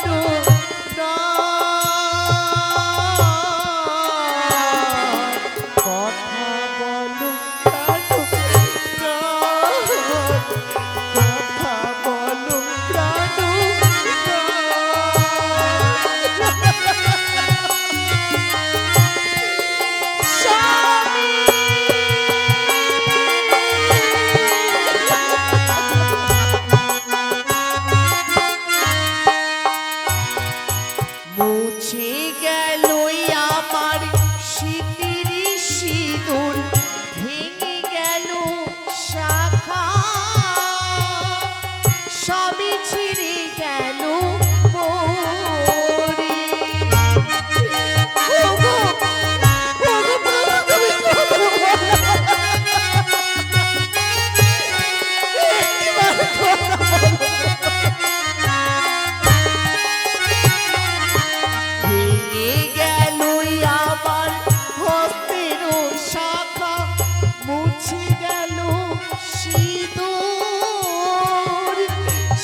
তো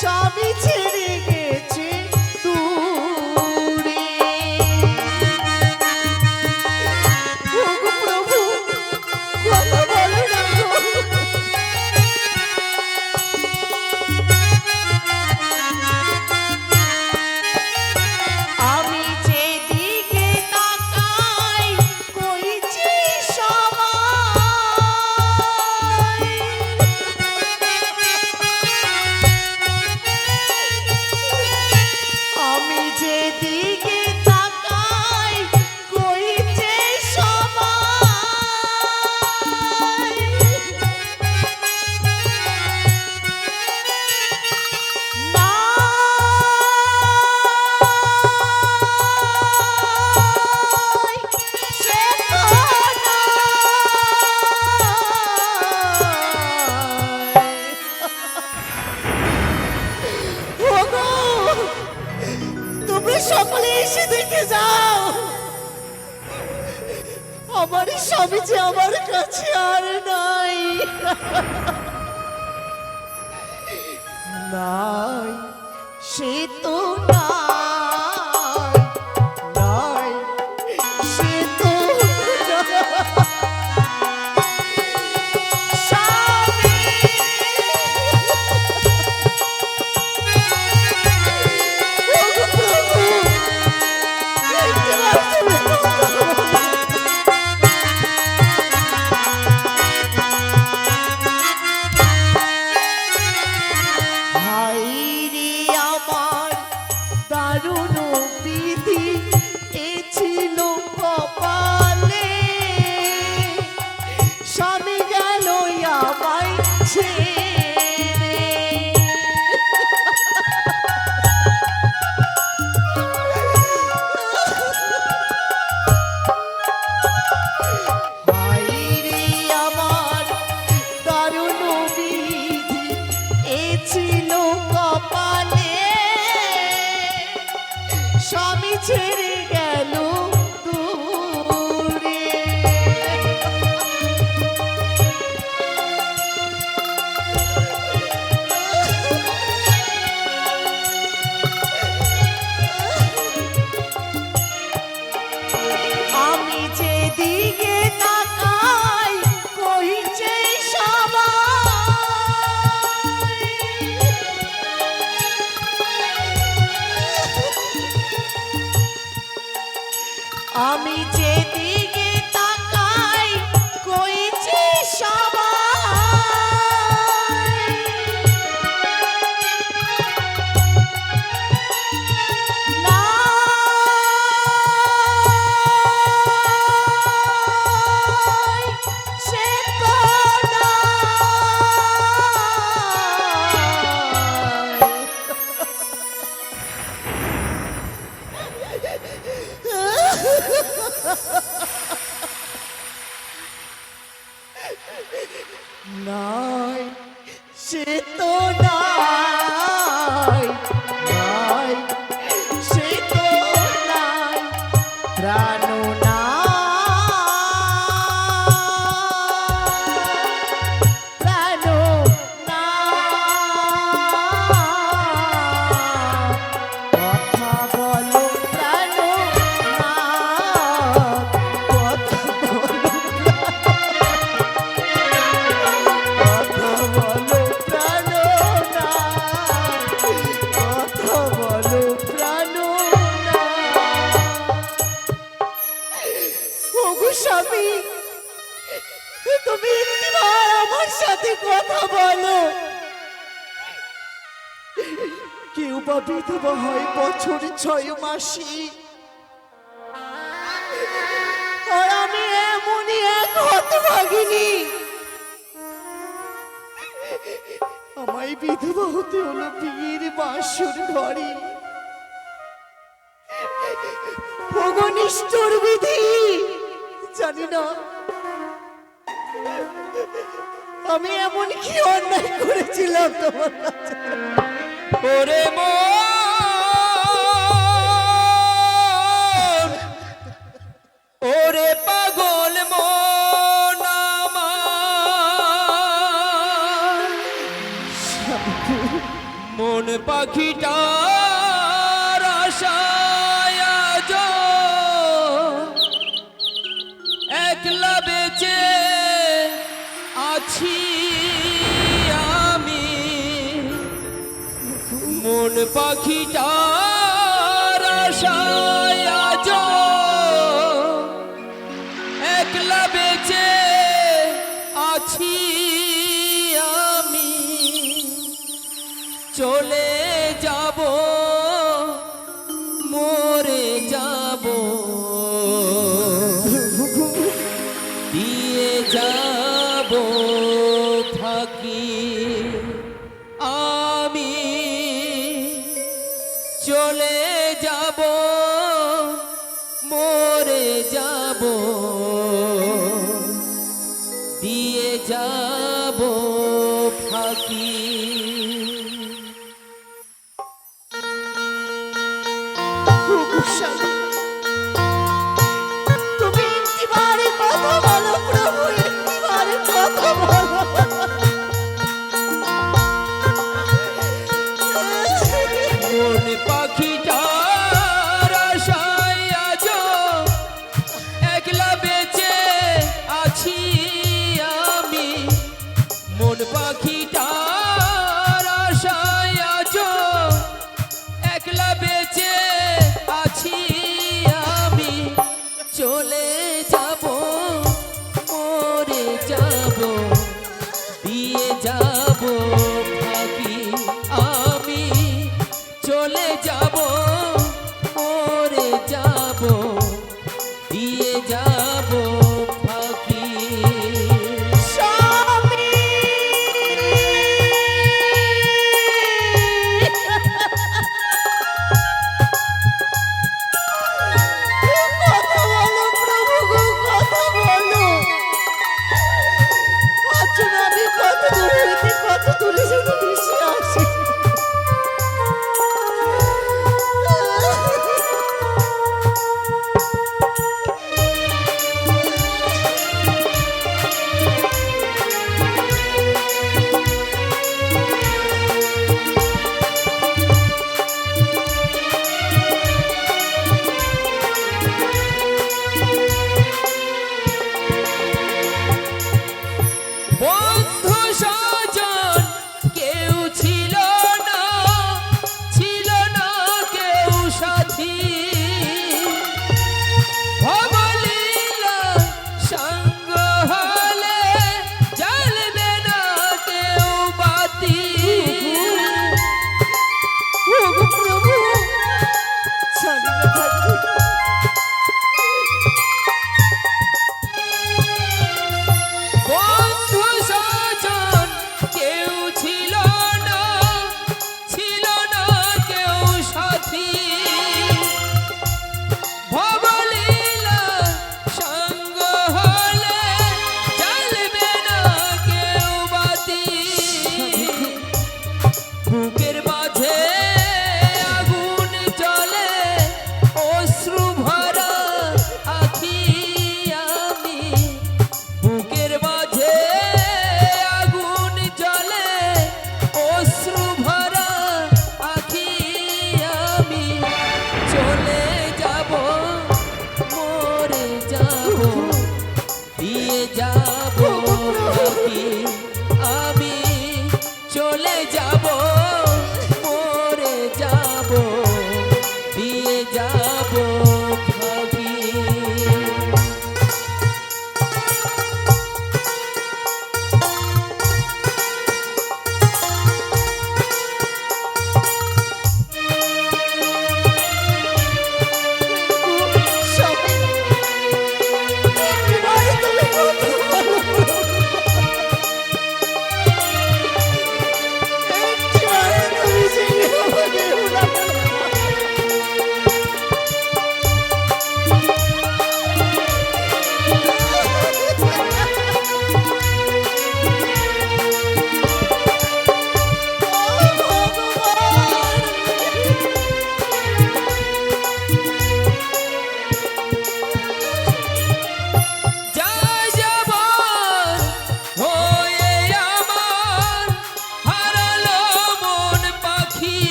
সবই নাই। সে তো আমি যেদিকে আমার সাথে কথা বলো। কেউ বা বিধবা হয় বছর ছয় মাসি। আর আমি এমনই এক হতভাগিনী আমায় বিধবা হতে হলো বিয়ের বাসুর ঘরে। ভগনিষ্ঠর বিধি, জানি না আমি এমন কি অন্যায় করেছিলাম তোমার ওরে ওরে পাখিটার আশায় আজ একলা বেঁচে আছি আমি। চলে যাব মরে যাব। দিয়ে যাব ফাঁকি